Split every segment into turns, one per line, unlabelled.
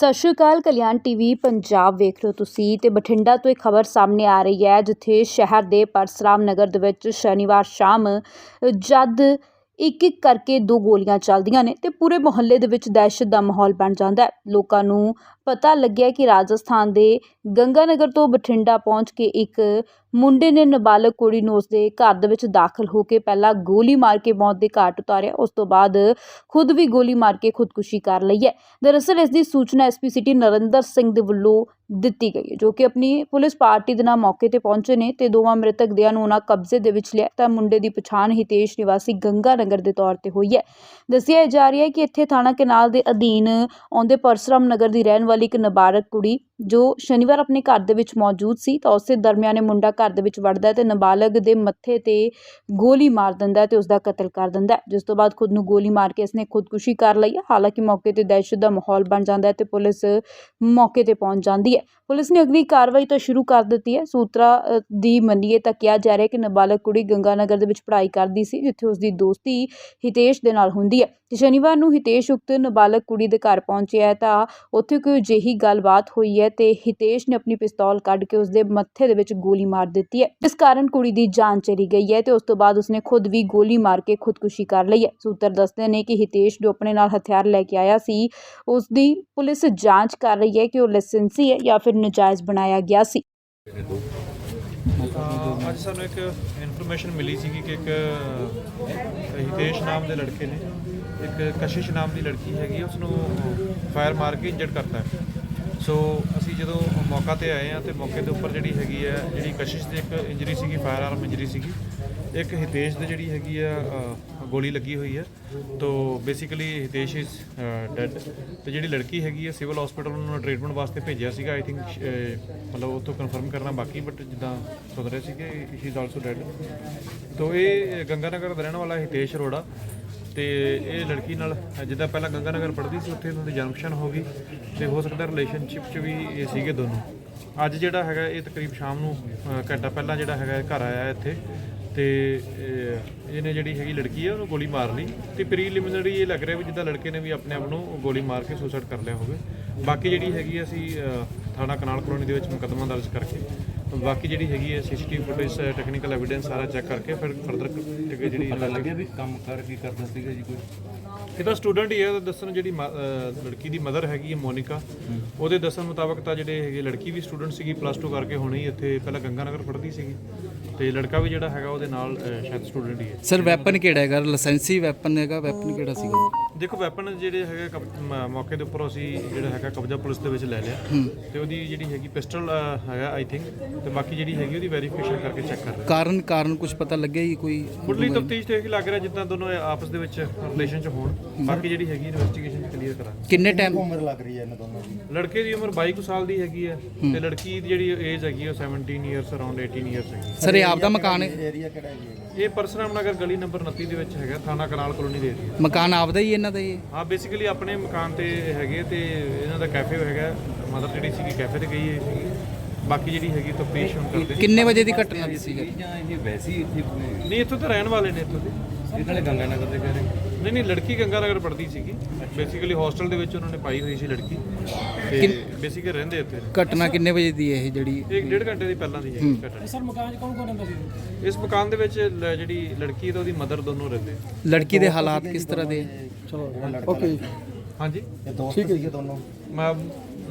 ਸਤਿ ਸ਼੍ਰੀ ਅਕਾਲ ਕਲਿਆਣ ਟੀਵੀ ਪੰਜਾਬ ਵੇਖ ਰਹੇ ਹੋ ਤੁਸੀਂ ਤੇ ਬਠਿੰਡਾ ਤੋਂ ਇੱਕ ਖਬਰ ਸਾਹਮਣੇ ਆ ਰਹੀ ਹੈ, ਜਿੱਥੇ ਸ਼ਹਿਰ ਦੇ ਪਰਸਰਾਮ ਨਗਰ ਦੇ ਵਿੱਚ ਸ਼ਨੀਵਾਰ ਸ਼ਾਮ ਜਦ ਇੱਕ ਇੱਕ ਕਰਕੇ ਦੋ ਗੋਲੀਆਂ ਚੱਲਦੀਆਂ ਨੇ ਤੇ ਪੂਰੇ ਮੁਹੱਲੇ ਦੇ ਵਿੱਚ ਦਹਿਸ਼ਤ ਦਾ ਮਾਹੌਲ ਬਣ ਜਾਂਦਾ ਹੈ। ਲੋਕਾਂ ਨੂੰ ਪਤਾ ਲੱਗਿਆ ਕਿ ਰਾਜਸਥਾਨ ਦੇ ਗੰਗਾਨਗਰ ਤੋਂ ਬਠਿੰਡਾ ਪਹੁੰਚ ਕੇ ਇੱਕ ਮੁੰਡੇ ਨੇ ਨਾਬਾਲਗ ਕੁੜੀ ਨੂੰ ਉਸਦੇ ਘਰ ਦੇ ਵਿੱਚ ਦਾਖਲ ਹੋ ਕੇ ਪਹਿਲਾਂ ਗੋਲੀ ਮਾਰ ਕੇ ਮੌਤ ਦੇ ਘਾਟ ਉਤਾਰਿਆ, ਉਸ ਤੋਂ ਬਾਅਦ ਖੁਦ ਵੀ ਗੋਲੀ ਮਾਰ ਕੇ ਖੁਦਕੁਸ਼ੀ ਕਰ ਲਈ ਹੈ। ਦਰਅਸਲ ਇਸ ਦੀ ਸੂਚਨਾ ਐਸਪੀ ਸਿਟੀ ਨਰਿੰਦਰ ਸਿੰਘ ਦੇ ਵੱਲੋਂ ਦਿੱਤੀ ਗਈ ਹੈ, ਜੋ ਕਿ ਆਪਣੀ ਪੁਲਿਸ ਪਾਰਟੀ ਦੇ ਨਾਲ ਮੌਕੇ ਤੇ ਪਹੁੰਚੇ ਨੇ ਤੇ ਦੋਵਾਂ ਮ੍ਰਿਤਕ ਦਿਆਂ ਨੂੰ ਉਹਨਾਂ ਕਬਜ਼ੇ ਦੇ ਵਿੱਚ ਲਿਆ ਤਾਂ ਮੁੰਡੇ ਦੀ ਪਛਾਣ ਹਿਤੇਸ਼ ਨਿਵਾਸੀ ਗੰਗਾ ਨਗਰ ਦੇ ਤੌਰ ਤੇ ਹੋਈ ਹੈ। ਦੱਸਿਆ ਜਾ ਰਿਹਾ ਹੈ ਕਿ ਇੱਥੇ ਥਾਣਾ ਕਨਾਲ ਦੇ ਅਧੀਨ ਆਉਂਦੇ ਪਰਸਰਾਮ ਨਗਰ ਦੀ ਰਹਿਣ ਵਾਲੀ ਇੱਕ ਨਾਬਾਲਗ ਕੁੜੀ ਜੋ ਸ਼ਨੀਵਾਰ ਆਪਣੇ ਘਰ ਦੇ ਵਿੱਚ ਮੌਜੂਦ ਸੀ, ਤਾਂ ਉਸੇ ਦਰਮਿਆਨੇ ਮੁੰਡਾ ਘਰ ਦੇ ਵਿੱਚ ਵੜਦਾ ਅਤੇ ਨਾਬਾਲਗ ਦੇ ਮੱਥੇ ਤੇ ਗੋਲੀ ਮਾਰ ਦਿੰਦਾ ਅਤੇ ਉਸਦਾ ਕਤਲ ਕਰ ਦਿੰਦਾ ਜਿਸ ਤੋਂ ਬਾਅਦ ਖੁਦ ਨੂੰ ਗੋਲੀ ਮਾਰ ਕੇ ਇਸਨੇ ਖੁਦਕੁਸ਼ੀ ਕਰ ਲਈ ਹੈ। ਹਾਲਾਂਕਿ ਮੌਕੇ ਤੇ ਦਹਿਸ਼ਤ ਦਾ ਮਾਹੌਲ ਬਣ ਜਾਂਦਾ ਹੈ ਤੇ ਪੁਲਿਸ ਮੌਕੇ ਤੇ ਪਹੁੰਚ ਜਾਂਦੀ ਹੈ। ਪੁਲਿਸ ਨੇ ਅਗਲੀ ਕਾਰਵਾਈ ਤਾਂ ਸ਼ੁਰੂ ਕਰ ਦਿੱਤੀ ਹੈ। ਸੂਤਰਾ ਦੀ ਮੰਨੀਏ ਤਾਂ ਕਿਹਾ ਜਾ ਰਿਹਾ ਕਿ ਨਾਬਾਲਗ ਕੁੜੀ ਗੰਗਾਨਗਰ ਦੇ ਵਿੱਚ ਪੜ੍ਹਾਈ ਕਰਦੀ ਸੀ, ਜਿੱਥੇ ਉਸਦੀ ਦੋਸਤੀ ਹਿਤੇਸ਼ ਦੇ ਨਾਲ ਹੁੰਦੀ ਹੈ। ਤੇ ਸ਼ਨੀਵਾਰ ਨੂੰ ਹਿਤੇਸ਼ ਉਕਤ ਨਾਬਾਲਗ ਕੁੜੀ ਦੇ ਘਰ ਪਹੁੰਚਿਆ ਤਾਂ ਉੱਥੇ ਕੋਈ ਅਜਿਹੀ ਗੱਲਬਾਤ ਹੋਈ ਹੈ ਤੇ ਹਿਤੇਸ਼ ਨੇ ਆਪਣੀ ਪਿਸਤੌਲ ਕੱਢ ਕੇ ਉਸ ਮੱਥੇ ਦੇ ਵਿੱਚ ਗੋਲੀ ਮਾਰ ਦਿੱਤੀ ਹੈ। ਇਸ ਕਾਰਨ ਕੁੜੀ ਦੀ ਜਾਨ ਚਲੀ ਗਈ ਹੈ ਤੇ ਉਸ ਤੋਂ ਬਾਅਦ ਉਸਨੇ ਖੁਦ ਵੀ ਗੋਲੀ ਮਾਰ ਕੇ ਖੁਦਕੁਸ਼ੀ ਕਰ ਲਈ ਹੈ। ਸੂਤਰ ਦੱਸਦੇ ਨੇ ਕਿ ਹਿਤੇਸ਼ ਜੋ ਆਪਣੇ ਨਾਲ ਹਥਿਆਰ ਲੈ ਕੇ ਆਇਆ ਸੀ ਉਸ ਦੀ ਪੁਲਿਸ ਜਾਂਚ ਕਰ ਰਹੀ ਹੈ ਕਿ ਉਹ ਲਾਇਸੈਂਸੀ ਹੈ ਜਾਂ ਫਿਰ ਨਜਾਇਜ਼ ਬਣਾਇਆ ਗਿਆ ਸੀ।
ਅੱਜ ਸਾਨੂੰ ਇੱਕ ਇਨਫੋਰਮੇਸ਼ਨ ਮਿਲੀ ਸੀਗੀ ਕਿ ਇੱਕ ਹਿਤੇਸ਼ ਨਾਮ ਦੇ ਲੜਕੇ ਨੇ, ਇੱਕ ਕਸ਼ਿਸ਼ ਨਾਮ ਦੀ ਲੜਕੀ ਹੈਗੀ ਉਸ ਨੂੰ ਫਾਇਰ ਮਾਰ ਕੇ ਇੰਜਰਡ ਕਰਤਾ ਹੈ। ਸੋ ਅਸੀਂ ਜਦੋਂ ਮੌਕਾ ਤੇ ਆਏ ਆ ਤੇ ਮੌਕੇ ਦੇ ਉੱਪਰ ਜਿਹੜੀ ਹੈਗੀ ਹੈ ਜਿਹੜੀ ਕਸ਼ਿਸ਼ ਦੇ ਇੱਕ ਇੰਜਰੀ ਸੀਗੀ ਫਾਇਰ ਆਰਮ ਇੰਜਰੀ ਸੀਗੀ, ਇੱਕ ਹਿਤੇਸ਼ ਦੇ ਜਿਹੜੀ ਹੈਗੀ ਆ ਗੋਲੀ ਲੱਗੀ ਹੋਈ ਹੈ ਤੋ ਬੇਸਿਕਲੀ ਹਿਤੇਸ਼ ਇਜ਼ ਡੈਡ ਤੇ ਜਿਹੜੀ ਲੜਕੀ ਹੈਗੀ ਹੈ ਸਿਵਲ ਹਸਪੀਟਲ ਨੂੰ ਟ੍ਰੀਟਮੈਂਟ ਵਾਸਤੇ ਭੇਜਿਆ ਸੀਗਾ ਆਈ ਥਿੰਕ ਮਤਲਬ ਉਹ ਤੋਂ ਕਨਫਰਮ ਕਰਨਾ ਬਾਕੀ ਬਟ ਜਿੱਦਾਂ ਸੁਣ ਰਹੇ ਸੀ ਕਿ ਸ਼ੀ ਇਜ਼ ਆਲਸੋ ਡੈਡ ਤੋ, ਇਹ ਗੰਗਾਨਗਰ ਦਾ ਰਹਿਣ ਵਾਲਾ ਹਿਤੇਸ਼ ਅਰੋੜਾ ਤੇ ਇਹ ਲੜਕੀ ਨਾਲ ਜਿੱਦਾਂ ਪਹਿਲਾਂ ਗੰਗਾ ਨਗਰ ਪੜ੍ਹਦੀ ਸੀ ਉੱਥੇ ਇਹਨਾਂ ਦੀ ਜਨਮਸ਼ਨ ਹੋ ਗਈ ਤੇ ਹੋ ਸਕਦਾ ਰਿਲੇਸ਼ਨਸ਼ਿਪ 'ਚ ਵੀ ਇਹ ਸੀਗੇ ਦੋਨੋਂ। ਅੱਜ ਜਿਹੜਾ ਹੈਗਾ ਇਹ ਤਕਰੀਬ ਸ਼ਾਮ ਨੂੰ ਅ, ਘੰਟਾ ਪਹਿਲਾਂ ਜਿਹੜਾ ਹੈਗਾ ਇਹ ਘਰ ਆਇਆ ਇੱਥੇ ਤੇ ਅ, ਇਹਨੇ ਜਿਹੜੀ ਹੈਗੀ ਲੜਕੀ ਹੈ ਉਹਨੂੰ ਗੋਲੀ ਮਾਰ ਲਈ ਤੇ ਪ੍ਰੀਲਿਮਿਨਰੀ ਇਹ ਲੱਗ ਰਿਹਾ ਵੀ ਜਿੱਦਾਂ ਲੜਕੇ ਨੇ ਵੀ ਆਪਣੇ ਆਪ ਨੂੰ ਗੋਲੀ ਮਾਰ ਕੇ ਸੁਸਾਈਡ ਕਰ ਲਿਆ ਹੋਵੇ। ਬਾਕੀ ਜਿਹੜੀ ਹੈਗੀ ਹੈ ਅਸੀਂ ਅ, ਥਾਣਾ ਕਨਾਲ ਕਲੋਨੀ ਦੇ ਵਿੱਚ ਮੁਕੱਦਮਾ ਦਰਜ ਕਰਕੇ ਬਾਕੀ ਜਿਹੜੀ ਹੈਗੀ ਹੈ ਸੀਸੀਟੀਵੀ ਫੁਟੇਜ ਟੈਕਨੀਕਲ ਐਵੀਡੈਂਸ ਸਾਰਾ ਚੈੱਕ ਕਰਕੇ ਫਿਰ ਫਰਦਰ ਜਿਹੜੀ
ਲੱਗਿਆ ਵੀ ਕੰਮ ਕਰ ਕੀ ਕਰਦਾ ਸੀਗਾ ਜੀ ਕੋਈ?
ਇਹ ਤਾਂ ਸਟੂਡੈਂਟ ਹੀ ਹੈ ਉਹਦਾ ਦੱਸਣ ਜਿਹੜੀ ਮ- ਅਹ ਲੜਕੀ ਦੀ ਮਦਰ ਹੈਗੀ ਹੈ ਮੋਨਿਕਾ। ਉਹਦੇ ਦੱਸਣ ਮੁਤਾਬਕ ਤਾਂ ਜਿਹੜੇ ਹੈਗੇ ਲੜਕੀ ਵੀ ਸਟੂਡੈਂਟ ਸੀਗੀ ਪਲੱਸ 2 ਕਰਕੇ ਹੁਣੇ ਹੀ ਇੱਥੇ ਪਹਿਲਾਂ ਗੰਗਾਨਗਰ ਪੜ੍ਹਦੀ ਸੀਗੀ। ਤੇ ਲੜਕਾ ਵੀ ਜਿਹੜਾ ਹੈਗਾ ਉਹਦੇ ਨਾਲ ਅਹ, ਸ਼ਾਇਦ ਸਟੂਡੈਂਟ ਹੀ ਹੈ।
ਸਰ ਵੈਪਨ ਕਿਹੜਾ ਹੈਗਾ? ਲਾਇਸੈਂਸੀ ਵੈਪਨ ਹੈਗਾ ਵੈਪਨ ਕਿਹੜਾ ਸੀਗਾ?
ਦੇਖੋ ਵੈਪਨ ਜਿਹੜੇ ਹੈਗੇ ਕਬ- ਮ- ਮੌਕੇ ਦੇ ਉੱਪਰ ਅਸੀਂ ਜਿਹੜਾ ਹੈਗਾ ਕਬਜ਼ਾ ਪੁਲਿਸ ਦੇ ਵਿੱਚ ਲੈ ਲਿਆ। ਤੇ ਉਹਦੀ ਜਿਹੜੀ ਹੈਗੀ ਪਿਸਟਲ ਹੈਗਾ ਆਈ ਥਿੰਕ ਤੇ ਬਾਕੀ ਜਿਹੜੀ ਹੈਗੀ ਉਹਦੀ ਵੈਰੀਫਿਕੇਸ਼ਨ ਕਰਕੇ ਚੈੱਕ ਕਰ ਰਹੇ
ਕਾਰਨ ਕਾਰਨ ਕੁਝ ਪਤਾ ਲੱਗਿਆ ਜੀ ਕੋਈ
ਮੁੱਢਲੀ ਤਫਤੀਸ਼ ਤੇ ਇਹ ਲੱਗ ਰਿਹਾ ਜਿੱਦਾਂ ਦੋਨੋਂ ਆਪਸ ਦੇ ਵਿੱਚ ਰਿਲੇਸ਼ਨ ਚ ਹੋਣ। ਬਾਕੀ ਜਿਹੜੀ ਹੈਗੀ ਇਨਵੈਸਟੀਗੇਸ਼ਨ ਕਲੀਅਰ ਕਰਾਂਗੇ।
ਕਿੰਨੇ ਟਾਈਮ
ਉਮਰ ਲੱਗ ਰਹੀ ਹੈ ਇਹਨਾਂ ਦੋਨਾਂ ਦੀ?
ਲੜਕੇ ਦੀ ਉਮਰ 22 ਕੁ ਸਾਲ ਦੀ ਹੈਗੀ ਹੈ। ਤੇ ਲੜਕੀ ਦੀ ਜਿਹੜੀ ਏਜ ਹੈਗੀ ਉਹ 17 ਇਅਰਸ ਅਰਾਊਂਡ 18 ਇਅਰਸ ਹੈਗੀ
ਸਰ ਇਹ ਆਪਦਾ ਮਕਾਨ ਹੈ
ਏਰੀਆ ਕਿਹੜਾ ਹੈ ਜੀ
ਇਹ ਪਰਸਰਾਮ ਨਗਰ ਗਲੀ ਨੰਬਰ 29 ਦੇ ਵਿੱਚ ਹੈਗਾ ਥਾਣਾ ਕਨਾਲ ਕਲੋਨੀ ਦੇ ਏਰੀਆ
ਮਕਾਨ ਆਪਦਾ ਹੀ ਇਹਨਾਂ ਦਾ ਹੀ? ਹੈ?
ਹਾਂ ਬੇਸਿਕਲੀ ਆਪਣੇ ਮਕਾਨ ਤੇ ਹੈਗੇ ਤੇ ਇਹਨਾਂ ਦਾ ਕੈਫੇ ਹੈਗਾ। ਮਦਰ ਜਿਹੜੀ ਸੀਗੀ ਕੈਫੇ ਤੇ ਗਈ ਹੋਈ ਸੀਗੀ। ਬਾਕੀ ਜਿਹੜੀ ਹੈਗੀ ਤਫਤੀਸ਼ ਹੁਣ ਕਰਦੇ
ਕਿੰਨੇ ਵਜੇ ਦੀ ਘਟਨਾ ਦੀ ਸੀ
ਜਾਂ ਇਹ ਵੈਸੀ ਇੱਥੇ
ਨਹੀਂ ਇੱਥੋਂ ਤਾਂ ਰਹਿਣ ਵਾਲੇ ਨੇ ਇੱਥੋਂ ਦੇ।
ਇਹ ਨਾਲੇ ਗੰਗਾ ਨਗਰ ਦੇ ਕਹਿ ਰਹੇ
ਨਹੀਂ ਨਹੀਂ ਲੜਕੀ ਗੰਗਾ ਨਗਰ ਪੜ੍ਹਦੀ ਸੀਗੀ। ਬੇਸਿਕਲੀ ਹੋਸਟਲ ਦੇ ਵਿੱਚ ਉਹਨਾਂ ਨੇ ਪਾਈ ਹੋਈ ਸੀ ਲੜਕੀ। ਤੇ ਬੇਸਿਕਲੀ ਰਹਿੰਦੇ ਇੱਥੇ।
ਘਟਨਾ ਕਿੰਨੇ ਵਜੇ ਦੀ ਹੈ ਇਹ ਜਿਹੜੀ?
ਇੱਕ ਡੇਢ ਘੰਟੇ ਦੀ ਪਹਿਲਾਂ ਦੀ ਹੈ ਘਟਨਾ। ਸਰ ਮਕਾਨ 'ਚ ਕੌਣ ਕੌਣ ਰਹਿੰਦਾ ਸੀ? ਇਸ ਮਕਾਨ ਦੇ ਵਿੱਚ ਲ- ਜਿਹੜੀ ਲੜਕੀ ਤੇ ਉਹਦੀ ਮਦਰ ਦੋਨੋਂ ਰਹਿੰਦੇ।
ਲੜਕੀ ਦੇ ਹਾਲਾਤ ਕਿਸ ਤਰ੍ਹਾਂ ਦੇ?
ਓਕੇ
ਹਾਂਜੀ
ਇਹ ਦੋਸਤ ਸੀਗੇ ਦੋਨੋਂ।
ਮੈਂ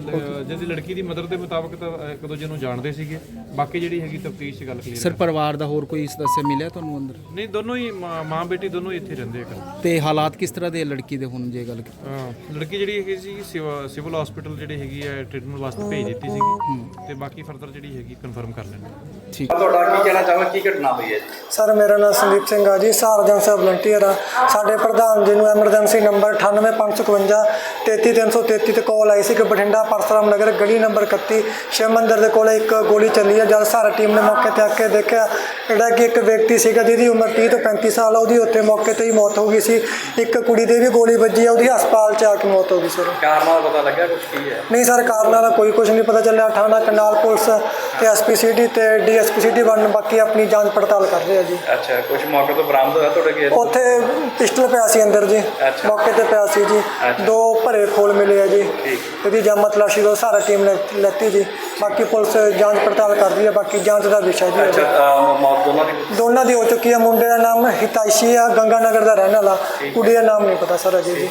ਜਿਹਦੀ ਲੜਕੀ ਦੀ ਮਦਰ ਦੇ ਮੁਤਾਬਕ ਤਾਂ ਇੱਕ ਦੂਜੇ ਨੂੰ ਜਾਣਦੇ ਸੀਗੇ। ਬਾਕੀ ਜਿਹੜੀ ਹੈਗੀ ਤਫਤੀਸ਼ 'ਚ ਗੱਲ ਕਲੀਅਰ
ਸਰ ਪਰਿਵਾਰ ਦਾ ਹੋਰ ਕੋਈ ਸਦੱਸਿਆ ਮਿਲਿਆ ਤੁਹਾਨੂੰ ਅੰਦਰ?
ਨਹੀਂ ਦੋਨੋਂ ਹੀ ਮਾਂ ਮਾਂ ਬੇਟੀ ਦੋਨੋਂ ਹੀ ਇੱਥੇ ਰਹਿੰਦੇ ਆ
ਤੇ ਹਾਲਾਤ ਕਿਸ ਤਰ੍ਹਾਂ ਦੇ ਆ ਲੜਕੀ ਦੇ ਹੁਣ ਜੇ ਗੱਲ ਕੀਤੀ?
ਅਹ ਲੜਕੀ ਜਿਹੜੀ ਹੈਗੀ ਸੀ ਸਿਵ- ਸਿਵਲ ਹਸਪੀਟਲ ਜਿਹੜੀ ਹੈਗੀ ਹੈ ਟ੍ਰੀਟਮੈਂਟ ਵਾਸਤੇ ਭੇਜ ਦਿੱਤੀ ਸੀਗੀ। ਤੇ ਬਾਕੀ ਫਰਦਰ ਜਿਹੜੀ ਹੈਗੀ ਕਨਫਰਮ ਕਰ ਲੈਣੇ
ਠੀਕ।
ਤੁਹਾਡਾ ਕੀ ਕਹਿਣਾ ਚਾਹੋਗੇ? ਕੀ ਘਟਨਾ ਹੋਈ ਹੈ
ਸਰ ਮੇਰਾ ਨਾਮ ਸੰਦੀਪ ਸਿੰਘ ਆ ਜੀ ਸਾਰਜਨ ਸਾਹਿਬ ਵਲੰਟੀਅਰ ਆ। ਸਾਡੇ ਪ੍ਰਧਾਨ ਜੀ ਨੂੰ ਐਮਰਜੈਂਸੀ ਨੰਬਰ 98555 33333 ਤੇ ਕਾਲ ਆਈ ਸੀ ਕਿ ਬਠਿੰਡਾ ਪਰਸਰਾਮ ਨਗਰ ਗਲੀ ਨੰਬਰ 31 ਸ਼ਿਵ ਮੰਦਿਰ ਦੇ ਕੋਲ ਇੱਕ ਗੋਲੀ ਚੱਲੀ ਹੈ, ਜਦ ਸਾਰਾ ਟੀਮ ਨੇ ਮੌਕੇ ਤੇ ਆ ਕੇ ਦੇਖਿਆ ਜਿਹੜਾ ਕਿ ਇੱਕ ਵਿਅਕਤੀ ਸੀਗਾ ਜਿਹਦੀ ਉਮਰ 30 ਤੋਂ 35 ਸਾਲ ਆ ਉਹਦੀ ਉੱਥੇ ਮੌਕੇ ਤੇ ਹੀ ਮੌਤ ਹੋ ਗਈ ਸੀ। ਇੱਕ ਕੁੜੀ ਦੇ ਵੀ ਗੋਲੀ ਵੱਜੀ ਆ ਉਹਦੀ ਹਸਪਤਾਲ 'ਚ ਆ ਕੇ ਮੌਤ ਹੋ ਗਈ ਸਰ
ਕਾਰਨਾਂ ਦਾ ਪਤਾ ਲੱਗਿਆ ਕੁਝ ਕੀ ਹੈ?
ਨਹੀਂ ਸਰ ਕਾਰਨਾਂ ਦਾ ਕੋਈ ਕੁਝ ਨਹੀਂ ਪਤਾ ਚੱਲਿਆ। ਥਾਣਾ ਕਨਾਲ ਪੁਲਿਸ ਤੇ ਐਸਪੀ ਸਿਟੀ ਤੇ ਡੀਐਸਪੀ ਸਿਟੀ ਵਨ ਬਾਕੀ ਆਪਣੀ ਜਾਂਚ ਪੜਤਾਲ ਕਰ ਰਹੇ ਆ ਜੀ।
ਅੱਛਾ ਕੁਝ ਮੌਕੇ ਤੋਂ ਬਰਾਮਦ ਹੋਇਆ ਤੁਹਾਡੇ ਕੇਸ
ਉੱਥੇ ਪਿਸਟਲ ਪਿਆ ਸੀ ਅੰਦਰ ਜੀ। ਮੌਕੇ ਤੇ ਪਿਆ ਸੀ ਜੀ। ਦੋ ਭਰੇ ਖੋਲ ਮਿਲੇ ਆ ਜੀ। ਇਹਦੀ ਜਾਮਤ ਲਾਸ਼ੀ ਤੋਂ ਸਾਰਾ ਟੀਮ ਨੇ ਲੈਤੀ ਜੀ। ਬਾਕੀ ਪੁਲਿਸ ਜਾਂਚ ਪੜਤਾਲ ਕਰ ਰਹੀ ਹੈ ਬਾਕੀ ਜਾਂਚ ਦਾ ਵਿਸ਼ਾ ਜੀ
ਅੱਛਾ। ਅਹ, ਮੌਤ ਦੋਨਾਂ ਦੀ?
ਦੋਨਾਂ ਦੀ ਹੋ ਚੁੱਕੀ ਹੈ ਮੁੰਡੇ ਦਾ ਨਾਮ ਹਿਤਾਇਸ਼ੀ ਆ ਗੰਗਾ ਨਗਰ ਦਾ ਰਹਿਣ ਵਾਲਾ। ਕੁੜੀ ਦਾ ਨਾਮ ਨਹੀਂ ਪਤਾ ਸਰ ਅਜੇ ਜੀ।